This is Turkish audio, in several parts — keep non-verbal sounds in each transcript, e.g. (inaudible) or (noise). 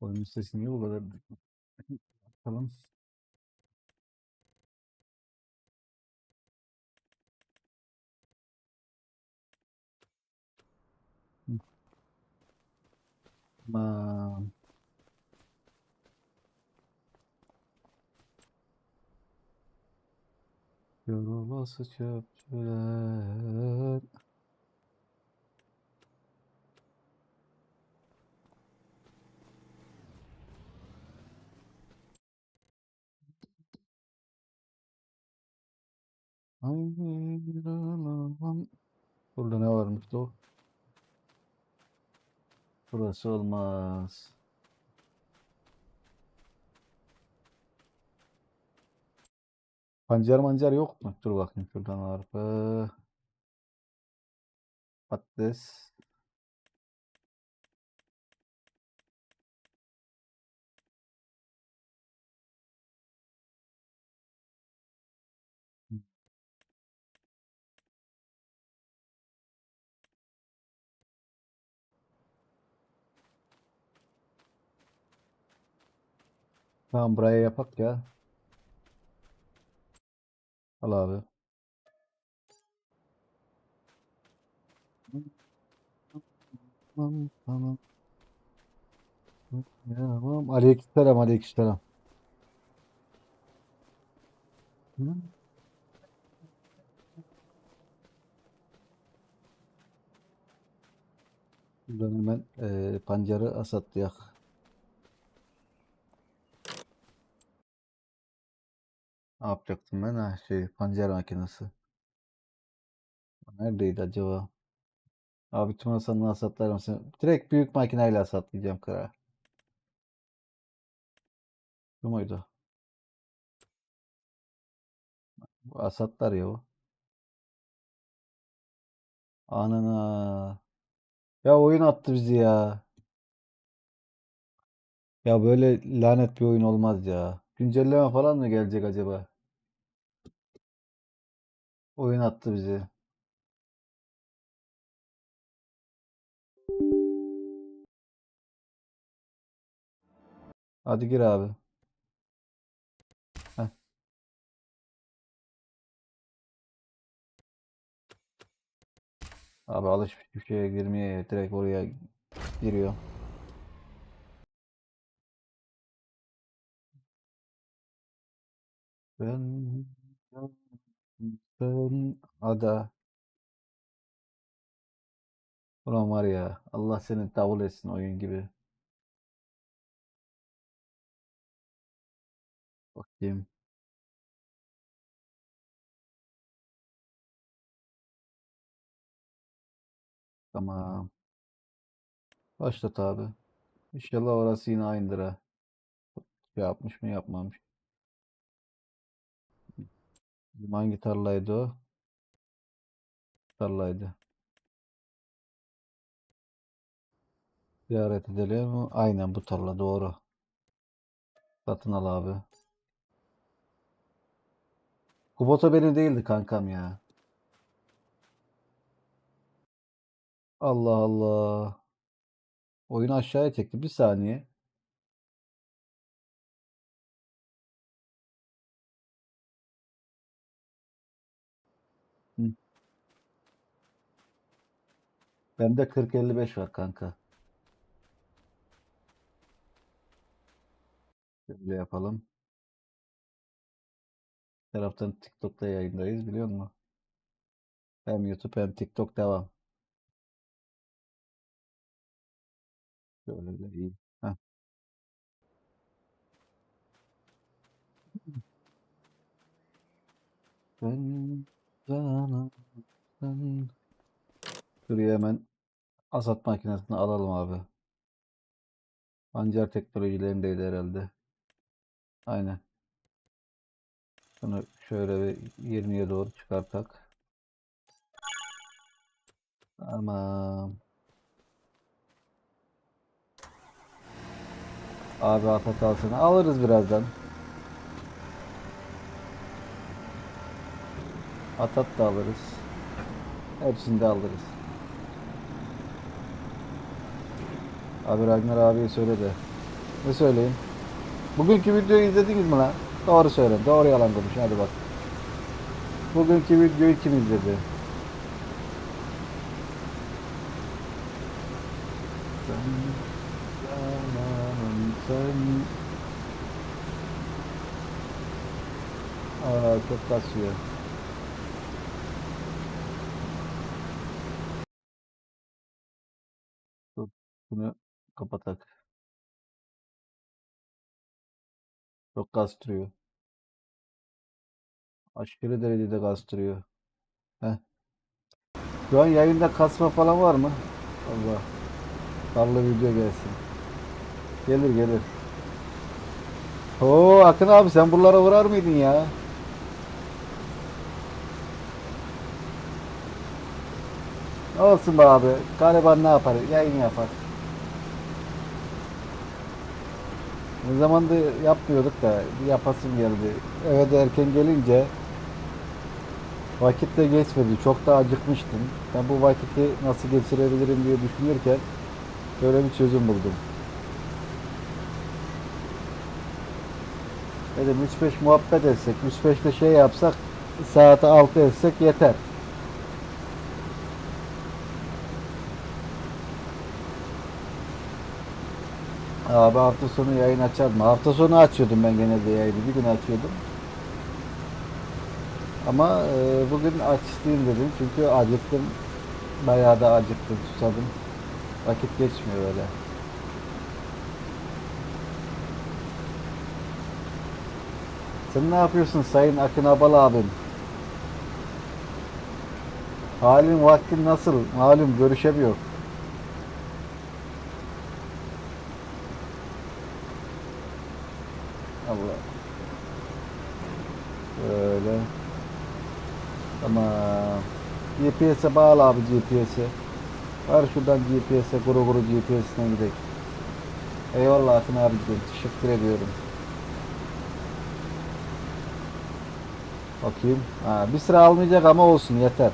Oyunun sesi niye bu kadar Bakalım. (laughs) Hı. Aman. Yorulası çöpçüler. Ayrılamam. Burada ne varmış o? Burası olmaz. Pancar mancar yok mu? Dur bakayım şuradan arpa. Patates. Tamam buraya yapak ya. Al abi. Tamam tamam. Tamam. Aleykümselam aleykümselam. Hı? Buradan hemen eee pancarı asatlayak. Ne yapacaktım ben? Ha, şey pancar makinesi. Neredeydi acaba? Abi tüm hasanını asatlar mısın? Direkt büyük makineyle asatlayacağım kara. Bu muydu? Bu asatlar ya o. Anana. Ya oyun attı bizi ya. Ya böyle lanet bir oyun olmaz ya. Güncelleme falan mı gelecek acaba? Oyun attı bizi. Hadi gir abi. Heh. Abi alışmış bir şeye girmeye direkt oraya giriyor. Ben ben ada. Ulan var ya Allah seni davul etsin oyun gibi. Bakayım. Tamam. Başlat abi. İnşallah orası yine aynıdır ha. Yapmış mı yapmamış. Bizim hangi tarlaydı o? Tarlaydı. Ziyaret edelim. Aynen bu tarla doğru. Satın al abi. Kubota benim değildi kankam ya. Allah Allah. Oyunu aşağıya çekti. Bir saniye. Hı. Bende 40-55 var kanka. Şöyle yapalım. Bir taraftan TikTok'ta yayındayız biliyor musun? Hem YouTube hem TikTok devam. Şöyle iyi. Ben sana sen Şuraya hemen asat makinesini alalım abi. Pancar teknolojilerindeydi herhalde. Aynen. Bunu şöyle bir 20'ye doğru çıkartak. Tamam. Abi afet alsın. Alırız birazdan. Atat da alırız. Hepsini de alırız. Abi Ragnar abiye söyle de. Ne söyleyeyim? Bugünkü videoyu izlediniz mi lan? Doğru söyle. Doğru yalan konuş. Hadi bak. Bugünkü videoyu kim izledi? Sen. Aa çok kasıyor. Bunu kapatak. Çok kastırıyor. Aşırı derecede kastırıyor. Heh. Şu an yayında kasma falan var mı? Allah. Karlı video gelsin. Gelir gelir. Oo Akın abi sen buralara vurar mıydın ya? Olsun be abi. Gariban ne yapar? Yayın yapar. Ne zamandır yapmıyorduk da yapasım geldi. Eve de erken gelince vakit de geçmedi. Çok da acıkmıştım. Ben bu vakiti nasıl geçirebilirim diye düşünürken böyle bir çözüm buldum. Dedim 3-5 muhabbet etsek, 3-5 de şey yapsak, saate 6 etsek yeter. Abi hafta sonu yayın açar mı? Hafta sonu açıyordum ben genelde yayını. Bir gün açıyordum. Ama e, bugün açayım dedim. Çünkü acıktım. Bayağı da acıktım, susadım. Vakit geçmiyor öyle. Sen ne yapıyorsun Sayın Akın Abal abim? Halin vaktin nasıl? Malum görüşemiyor. Allah. Böyle. Tamam. GPS'e bağlı abi GPS'e. Var şuradan GPS'e, kuru kuru GPS'ine gidelim. Eyvallah Akın abicim. Teşekkür ediyorum. Bakayım. Ha, bir sıra almayacak ama olsun yeter.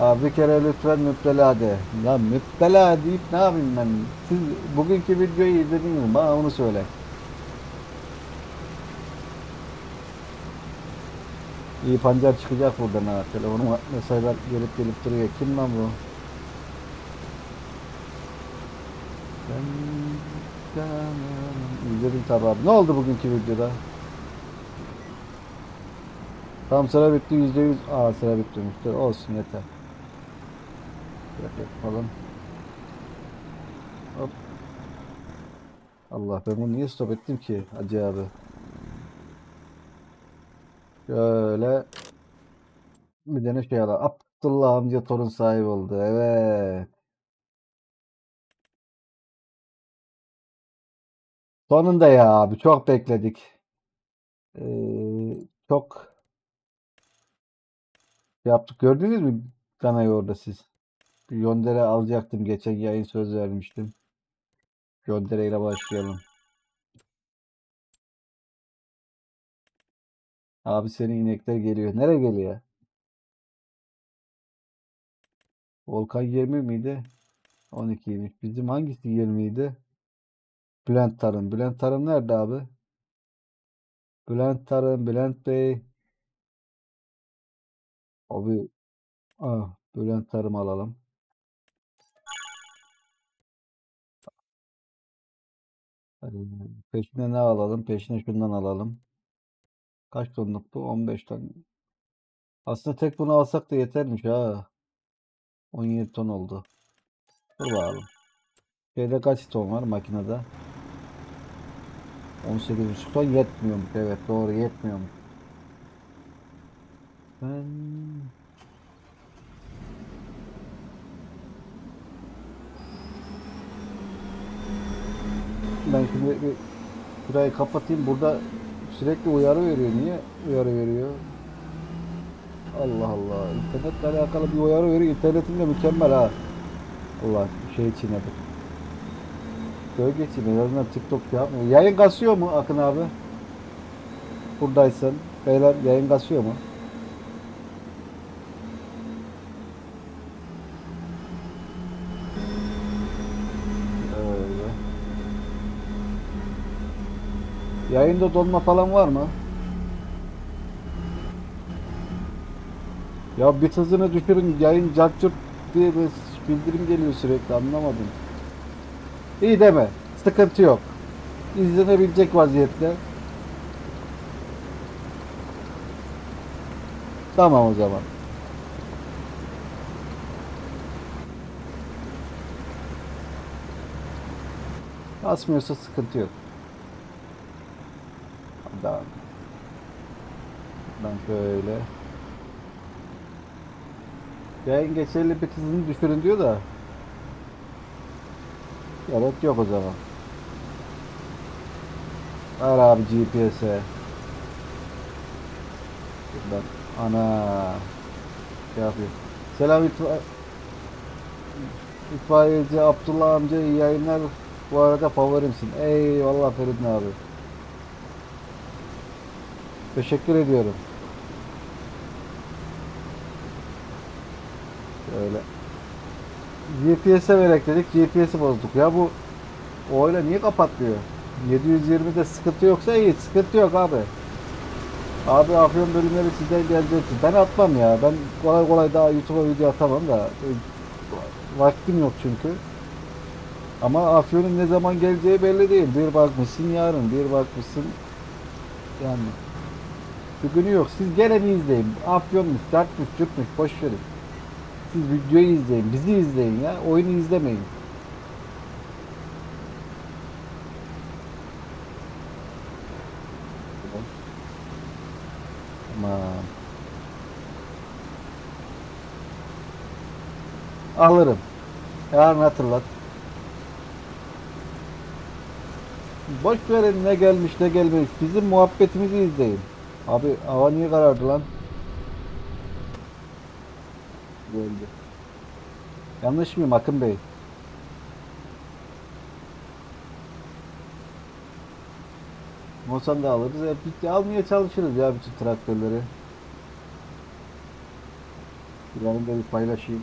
Abi bir kere lütfen müptela de. Ya müptela deyip ne yapayım ben? Siz bugünkü videoyu izlediniz mi? Bana onu söyle. İyi pancar çıkacak buradan ha. Telefonuma mesajlar gelip gelip duruyor. Kim lan bu? Ben. İzledim tabi abi. Ne oldu bugünkü videoda? Tam sıra bitti yüzde yüz. Aa sıra bitmemiş. Dur olsun yeter. Şöyle yapalım. Hop. Allah ben bunu niye stop ettim ki Hacı abi? Şöyle bir tane şey alalım. Abdullah amca torun sahibi oldu. Evet. Sonunda ya abi çok bekledik. Ee, çok yaptık. Gördünüz mü Gana'yı orada siz? Yondere alacaktım. Geçen yayın söz vermiştim. Yondere ile başlayalım. Abi senin inekler geliyor. Nereye geliyor? Volkan 20 miydi? 12'ymiş. Bizim hangisi 20 idi? Bülent Tarım. Bülent Tarım nerede abi? Bülent Tarım, Bülent Bey. Abi ah, Bülent Tarım alalım. Ee, Peşine ne alalım? Peşine şundan alalım. Kaç tonluk bu? 15 ton. Aslında tek bunu alsak da yetermiş ha. 17 ton oldu. Dur bakalım. Şeyde kaç ton var makinede? 18,5 ton yetmiyormuş. Evet doğru yetmiyormuş. Ben... Ben şimdi burayı kapatayım. Burada sürekli uyarı veriyor. Niye uyarı veriyor? Allah Allah. İnternetle alakalı bir uyarı veriyor. İnternetin de mükemmel ha. Allah şey çiğnedim. Gölge çiğnedim. En azından TikTok şey yapmıyor. Yayın kasıyor mu Akın abi? Buradaysan. Beyler yayın kasıyor mu? Yayında donma falan var mı? Ya bit hızını düşürün yayın cart curt diye bir bildirim geliyor sürekli anlamadım. İyi deme. Sıkıntı yok. İzlenebilecek vaziyette. Tamam o zaman. Basmıyorsa sıkıntı yok. Adam. Ben şöyle. Yayın geçerli bit hızını düşürün diyor da. Gerek yok o zaman. Ver abi GPS'e. Buradan. Ana. Şey yapıyor. Selam itfa itfaiyeci Abdullah amca iyi yayınlar. Bu arada favorimsin. Eyvallah Feridun abi. Teşekkür ediyorum. Şöyle. GPS'e verek dedik. GPS'i bozduk. Ya bu o öyle niye kapatmıyor? 720'de sıkıntı yoksa iyi. Sıkıntı yok abi. Abi Afyon bölümleri sizden gelecek. Ben atmam ya. Ben kolay kolay daha YouTube'a video atamam da. Vaktim yok çünkü. Ama Afyon'un ne zaman geleceği belli değil. Bir bakmışsın yarın, bir bakmışsın yani. Bir günü yok. Siz geleni izleyin. Afyonmuş, dertmiş, cürtmüş, boş verin. Siz videoyu izleyin, bizi izleyin ya. Oyunu izlemeyin. Tamam. Alırım. Yarın hatırlat. Boş verin ne gelmiş ne gelmemiş. Bizim muhabbetimizi izleyin. Abi hava niye karardı lan? Öldü. Yanlış mıyım Akın Bey? Mosan da alırız. Hep birlikte almaya çalışırız ya bütün traktörleri. Yarın da bir paylaşayım.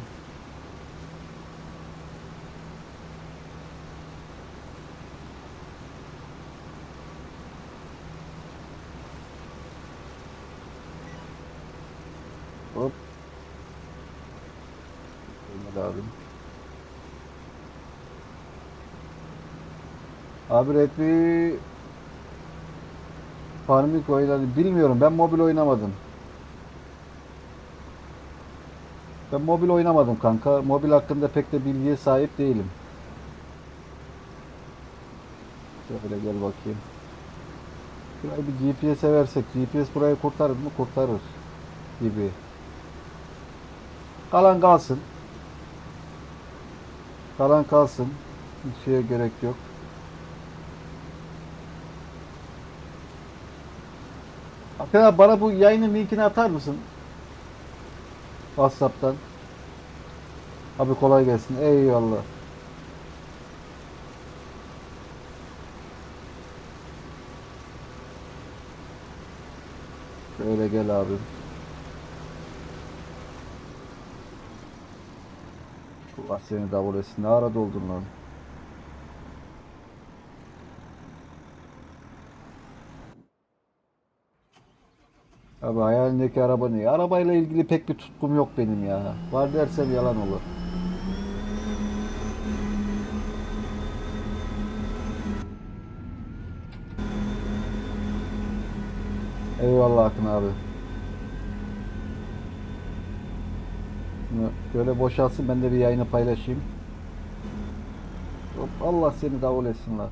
Hop. Olmadı abi. Abi Redmi Farming oynadı. Bilmiyorum. Ben mobil oynamadım. Ben mobil oynamadım kanka. Mobil hakkında pek de bilgiye sahip değilim. Şöyle gel bakayım. Şurayı bir GPS'e versek. GPS burayı kurtarır mı? Kurtarır. Gibi. Kalan kalsın. Kalan kalsın. Hiç şeye gerek yok. Abi bana bu yayının linkini atar mısın? Whatsapp'tan. Abi kolay gelsin. Eyvallah. Şöyle gel abi. Allah seni davul. Ne ara doldun lan? Abi hayalindeki araba ne? Arabayla ilgili pek bir tutkum yok benim ya. Var dersem yalan olur. Eyvallah Akın abi. Bunu Böyle boşalsın ben de bir yayını paylaşayım. Hop, Allah seni davul etsin lan.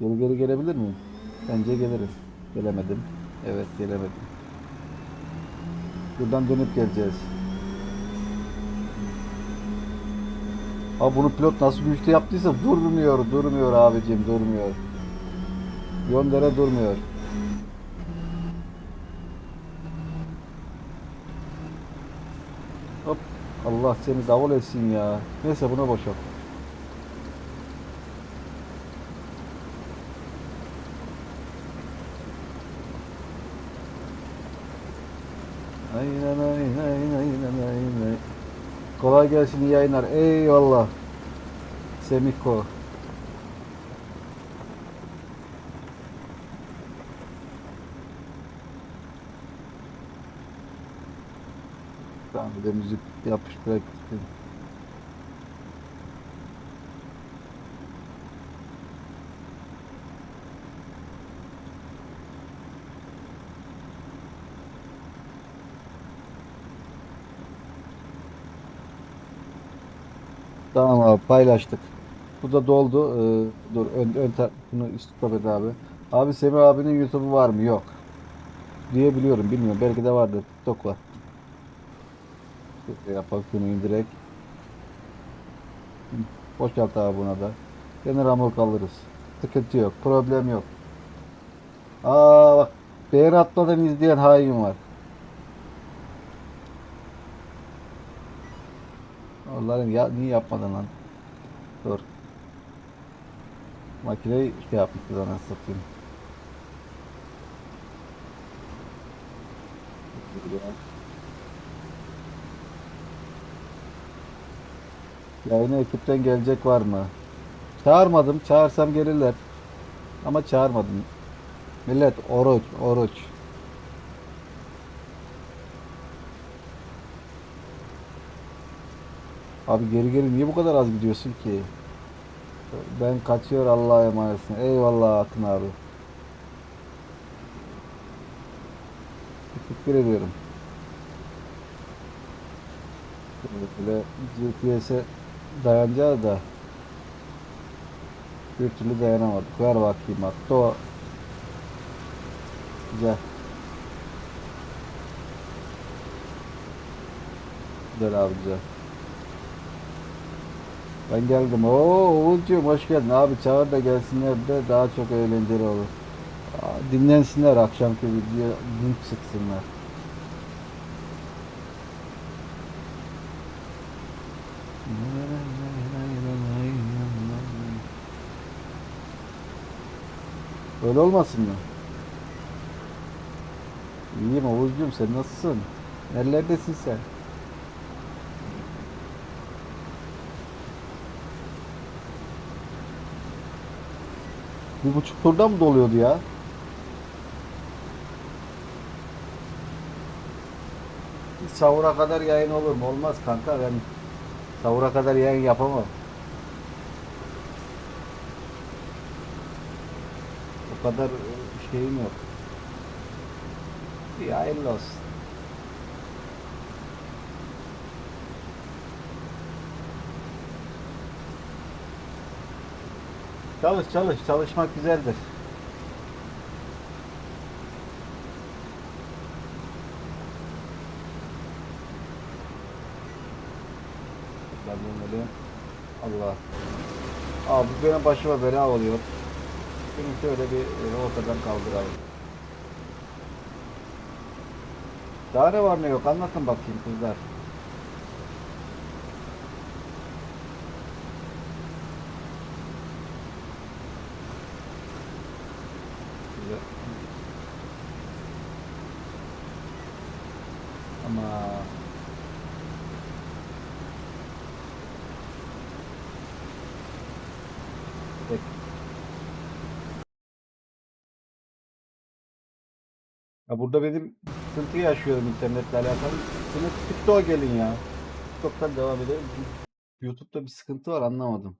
Geri geri gelebilir miyim? Bence gelirim. Gelemedim. Evet gelemedim. Buradan dönüp geleceğiz. Abi bunu pilot nasıl güçlü yaptıysa durmuyor, durmuyor abicim, durmuyor. Yondere durmuyor. Hop. Allah seni davul etsin ya. Neyse buna boşalt. Aynen aynen aynen aynen. Kolay gelsin iyi yayınlar. Eyvallah. Semiko. Bir de müzik yapış bırak. Tamam abi paylaştık. Bu da doldu. Ee, dur ön, ön tar- bunu stop et abi. Abi Semih abinin YouTube'u var mı? Yok. Diye biliyorum. Bilmiyorum. Belki de vardır. TikTok var. Yapalım şunu indirek. Boşalt abi buna da. Gene ramur kalırız. Sıkıntı yok. Problem yok. Aa bak. Beğeni atmadan izleyen hain var. Allah'ım ya niye yapmadın lan? Dur. Makineyi şey yapmışız anasını satayım. Yayına ekipten gelecek var mı? Çağırmadım. Çağırsam gelirler. Ama çağırmadım. Millet oruç, oruç. Abi geri geri niye bu kadar az gidiyorsun ki? Ben kaçıyor Allah'a emanetsin. Eyvallah Akın abi. Teşekkür ediyorum. Böyle GPS'e dayanacağı da bir türlü dayanamadık. Ver bakayım hatta o. Güzel. Güzel abi güzel. Ben geldim. Oo Oğuzcuğum hoş geldin. Abi çağır da gelsinler de daha çok eğlenceli olur. Dinlensinler akşamki video din sıksınlar. Öyle olmasın mı? İyiyim Oğuzcuğum sen nasılsın? Nerelerdesin sen? Bir buçuk turda mı doluyordu ya? Sahura kadar yayın olur mu? Olmaz kanka ben sahura kadar yayın yapamam. O kadar e, şeyim yok. İyi hayırlı olsun. Çalış çalış çalışmak güzeldir. Allah. Abi benim başıma bela oluyor. Şimdi şöyle bir e, ortadan kaldıralım. Daha ne var ne yok anlatın bakayım kızlar. Ama Ya burada benim sıkıntı yaşıyorum internetle alakalı. Şimdi TikTok'a gelin ya. TikTok'tan devam edelim. YouTube'da bir sıkıntı var anlamadım.